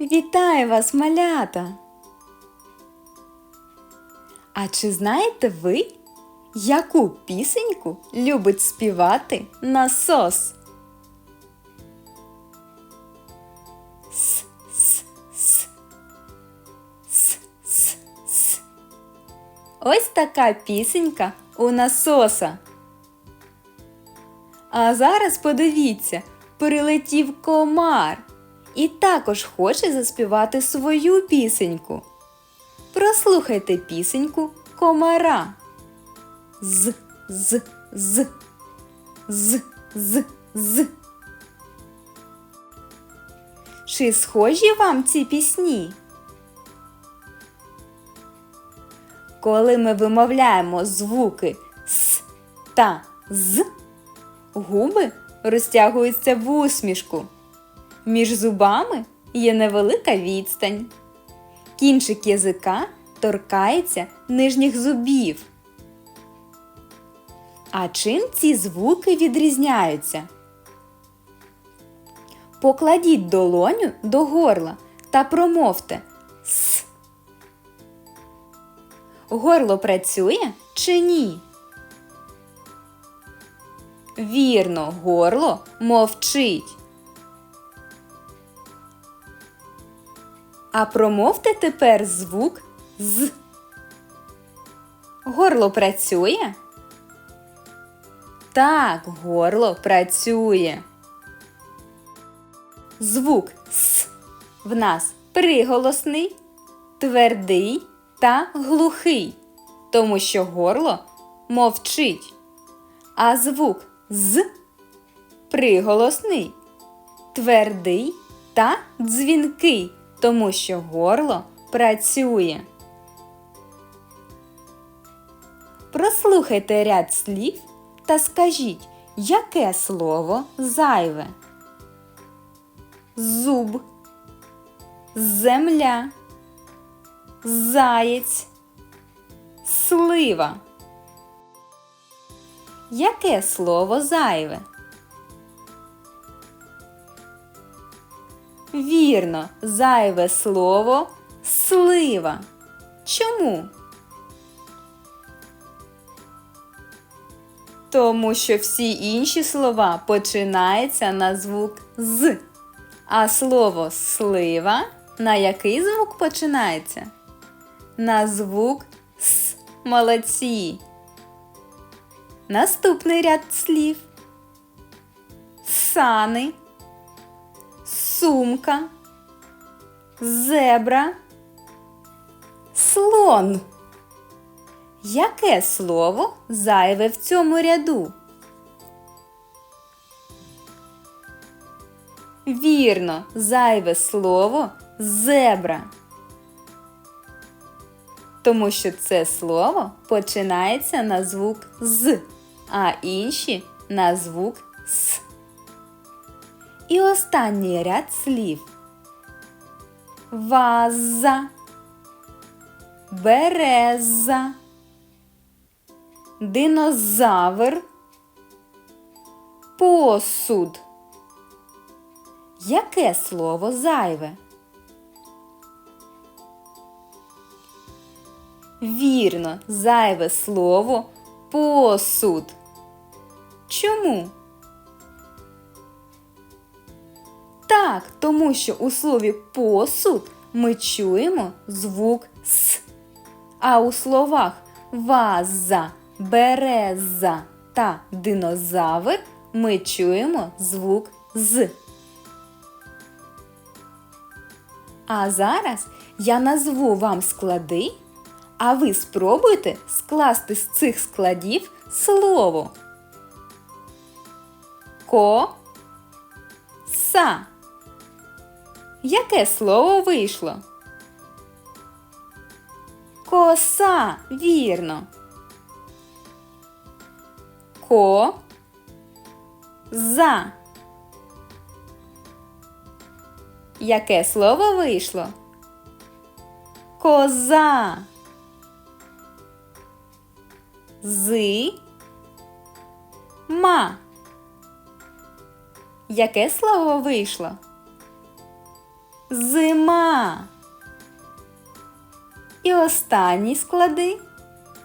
Вітаю вас, малята! А чи знаєте ви, яку пісеньку любить співати насос? С, с, с. С, с, с. Ось така пісенька у насоса. А зараз подивіться, прилетів комар і також хоче заспівати свою пісеньку. Прослухайте пісеньку комара. З, з, з, з, з, з. Чи схожі вам ці пісні? Коли ми вимовляємо звуки с та з, губи розтягуються в усмішку. Між зубами є невелика відстань. Кінчик язика торкається нижніх зубів. А чим ці звуки відрізняються? Покладіть долоню до горла та промовте с. Горло працює чи ні? Вірно, горло мовчить. А промовте тепер звук з. Горло працює? Так, горло працює. Звук С в нас приголосний, твердий та глухий, тому що горло мовчить. А звук з приголосний, твердий та дзвінкий, тому що горло працює. Прослухайте ряд слів та скажіть, яке слово зайве? Зуб, земля, заєць, слива. Яке слово зайве? Вірно, зайве слово слива. Чому? Тому що всі інші слова починаються на звук з. А слово слива на який звук починається? На звук с. Молодці. Наступний ряд слів. Сани, сумка, зебра, слон. Яке слово зайве в цьому ряду? Вірно, зайве слово зебра. Тому що це слово починається на звук з, а інші на звук с. І останній ряд слів. Ваза, береза, динозавр, посуд. Яке слово зайве? Вірно, зайве слово посуд. Чому? Так, тому що у слові посуд ми чуємо звук С. А у словах ваза, береза та динозавр ми чуємо звук з. А зараз я назву вам склади, а ви спробуйте скласти з цих складів слово. Ко. Са. Яке слово вийшло? Коса, вірно. Ко. За. Яке слово вийшло? Коза. Зи. Ма. Яке слово вийшло? Зима. І останній склади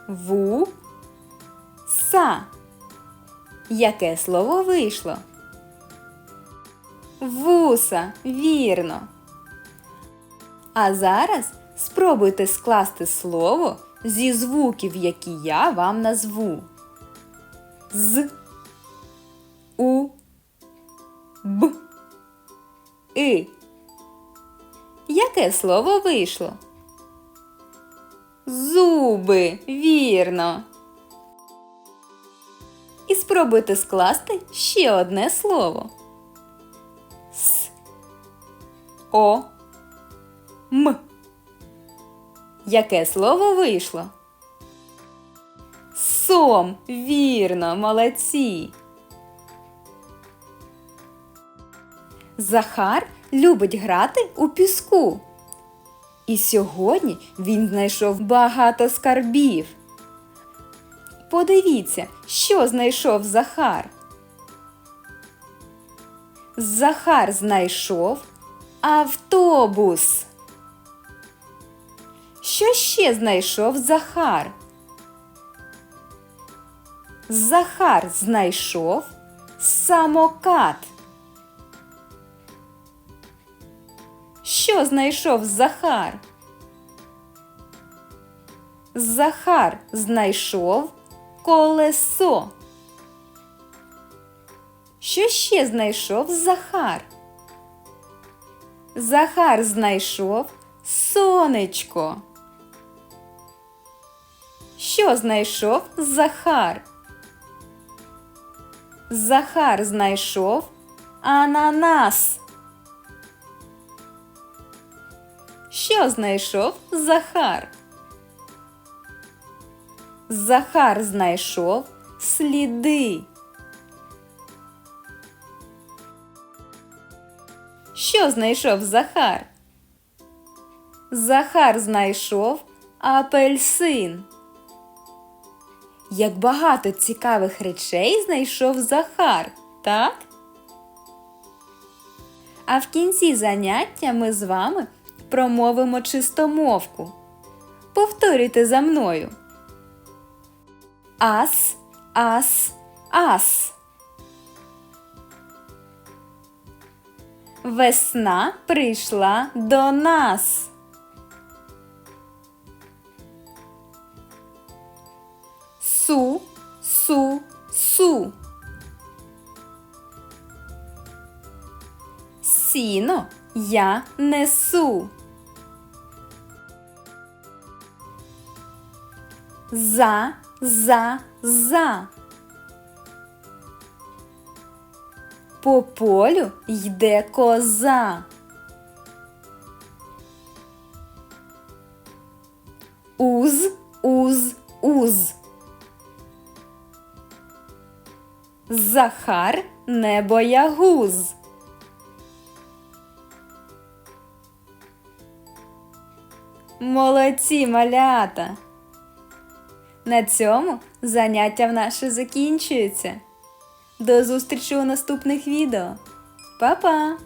ву са. Яке слово вийшло? Вуса, вірно. А зараз спробуйте скласти слово зі звуків, які я вам назву. З, у, б, и. Яке слово вийшло? Зуби, вірно. І спробуйте скласти ще одне слово. С. О. М. Яке слово вийшло? Сом, вірно, молодці. Захар любить грати у піску. І сьогодні він знайшов багато скарбів. Подивіться, що знайшов Захар. Захар знайшов автобус. Що ще знайшов Захар? Захар знайшов самокат. Що знайшов Захар? Захар знайшов колесо. Що ще знайшов Захар? Захар знайшов сонечко. Що знайшов Захар? Захар знайшов ананас. Що знайшов Захар? Захар знайшов сліди. Що знайшов Захар? Захар знайшов апельсин. Як багато цікавих речей знайшов Захар, так? А в кінці заняття ми з вами промовимо чистомовку. Повторюйте за мною. Ас, ас, ас. Весна прийшла до нас. Су, су, су. Сіно я несу. За, за, за. По полю йде коза. Уз, уз, уз. Захар не боягуз. Молодці малята! На цьому заняття в наше закінчується. До зустрічі у наступних відео. Па-па!